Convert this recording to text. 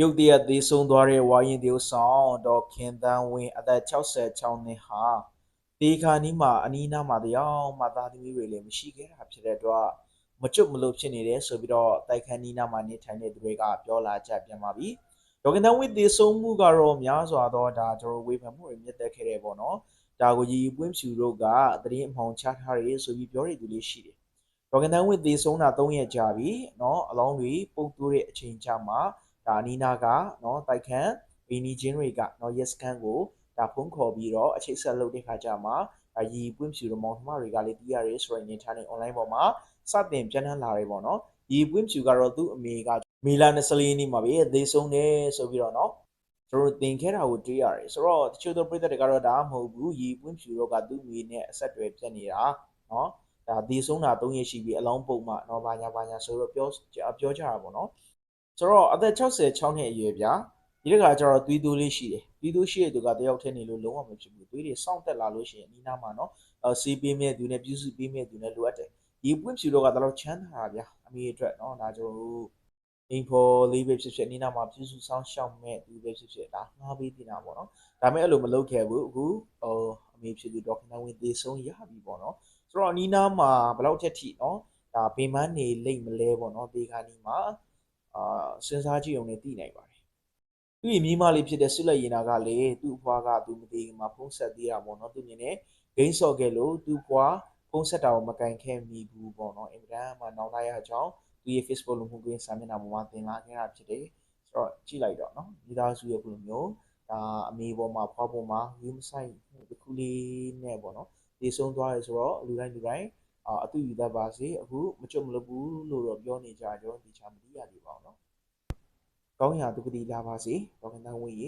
ရုတ်တရက်သေဆုံးသွားတဲ့ဝါရင်တေဆောင်ဒေါ်ခင်သန်းဝင်းအသက်66နှစ်ဟာဒီခါနီးမှာအနီးနားမှာတရားမှသားသမီးတွေလည်းမရှိခဲ့တာဖြစ်တဲ့အတွက်မကျွတ်မလို့ဖြစ်နေတယ်ဆိုပြီးတော့တိုက်ခန်းနီးနားမှာနေထိုင်တဲ့သူတွေကပြောလာကြပြန်ပါပြီဒေါ်ခင်သန်းဝင်းသေဆုံးမှုကတော့များစွာသောဒါကျွန်တော်ဝေဖန်မှုတွေမြင့်တက်ခဲ့တယ်ပေါ့နော်ဒါကိုကြီးပွင့်ဖြူတို့ကတရင်အမှောင်ချထားတယ်ဆိုပြီးပြောနေသူလေးရှိတယ်ဒေါ်ခင်သန်းဝင်းသေဆုံးတာ၃ရက်ကြာပြီနော်အလောင်းတွေပုတ်တိုးတဲ့အချိန်ကြာမှာ ဒါအနီးနားကနော်တိုက်ခန်းဗီနီချင်းတွေကနော်ရက်စကန်ကိုဒါဖုံးခေါ်ပြီးတော့အခြေဆက်လုပ်တဲ့ခါကျမှရီပွင့်ဖြူတို့မောင်နှမတွေကလည်းတီးရတယ်ဆိုရင်နေထားနေ online ပေါ်မှာစတင်ပြန့်နှံ့လာတယ်ပေါ့နော်ရီပွင့်ဖြူကတော့သူ့အမေကမေလာ24နှစ်မှာပဲအသေးဆုံးတယ်ဆိုပြီးတော့နော်ကျွန်တော်သင်ခဲ့တာကိုတွေးရတယ်ဆိုတော့တချို့သောပြည်သက်တွေကတော့ဒါမဟုတ်ဘူးရီပွင့်ဖြူတို့ကသူ့အမေနဲ့အဆက်တွေပြတ်နေတာနော်ဒါသေဆုံးတာ၃ရက်ရှိပြီအလောင်းပုံမှနော်ဘာညာဘာညာဆိုတော့ပြောပြောကြတာပေါ့နော် ကျွန်တော်အသက်66နှစ်အရွယ်ဗျာဒီတစ်ခါကျတော့သွေးသွေးလေးရှိတယ်သွေးသွေးရှိတဲ့သူကတယောက်ထဲနေလို့လုံးဝမဖြစ်ဘူးသွေးတွေစောင့်တက်လာလို့ရှိရင်အနီးနားမှာနော်ဆေးပေးမဲ့သူနဲ့ပြုစုပေးမဲ့သူနဲ့လိုအပ်တယ်ဒီပွင့်ဖြူတော့ကတလောက်ချမ်းသာဗျာအမေအတွက်နော်ဒါကျွန်တော်တို့အိမ်ဖို့လေးပဲဖြစ်ဖြစ်အနီးနားမှာပြုစုစောင့်ရှောက်မဲ့သူပဲဖြစ်ဖြစ်ဒါငှားပေးတင်တာပေါ့နော်ဒါပေမဲ့အဲ့လိုမလုပ်ခဲ့ဘူးအခုဟိုအမေဖြစ်သူဒေါက်တာဝင်သေဆုံးရပြီပေါ့နော်ဆိုတော့အနီးနားမှာဘယ်လောက်ချက်ထိနော်ဒါဘေးမန်းနေလိမ့်မလဲပေါ့နော်ဒီခါနီးမှာ အာစဉ်းစားကြည့်အောင်လည်းသိနိုင်ပါတယ်။သူ့ရဲ့မိမလေးဖြစ်တဲ့ဆွလက်ရင်နာကလည်းသူ့အဖွားကသူမသိခင်မှာဖုံးဆက်သေးတာပေါ့နော်။သူမြင်နေဂိမ်းဆော့ခဲ့လို့သူ့ဖွားဖုံးဆက်တာကိုမကန်ခဲ့မိဘူးပေါ့နော်။အင်မတန်မှနောင်တရအကြောင်းသူရဲ့ Facebook လူမှုကွန်ရက်စာမျက်နှာပေါ်မှာသင်လာခဲ့တာဖြစ်တယ်။ဆိုတော့ကြည့်လိုက်တော့နော်။မိသားစုရဲ့ဘလိုမျိုးဒါအမေပေါ်မှာဖွားပေါ်မှာယူမဆိုင်တစ်ခုလေးနဲ့ပေါ့နော်။ဒီဆုံးသွားရဲဆိုတော့လူတိုင်းလူတိုင်း အာအတူယူတတ်ပါစေအခုမကြွမလို့ဘူးလို့တော့ပြောနေကြကြတော့ဒီချာမသိရသေးပါဘူးเนาะကောင်းရာဒုက္ခတိလာပါစေဒေါက်တာဝင်းရေ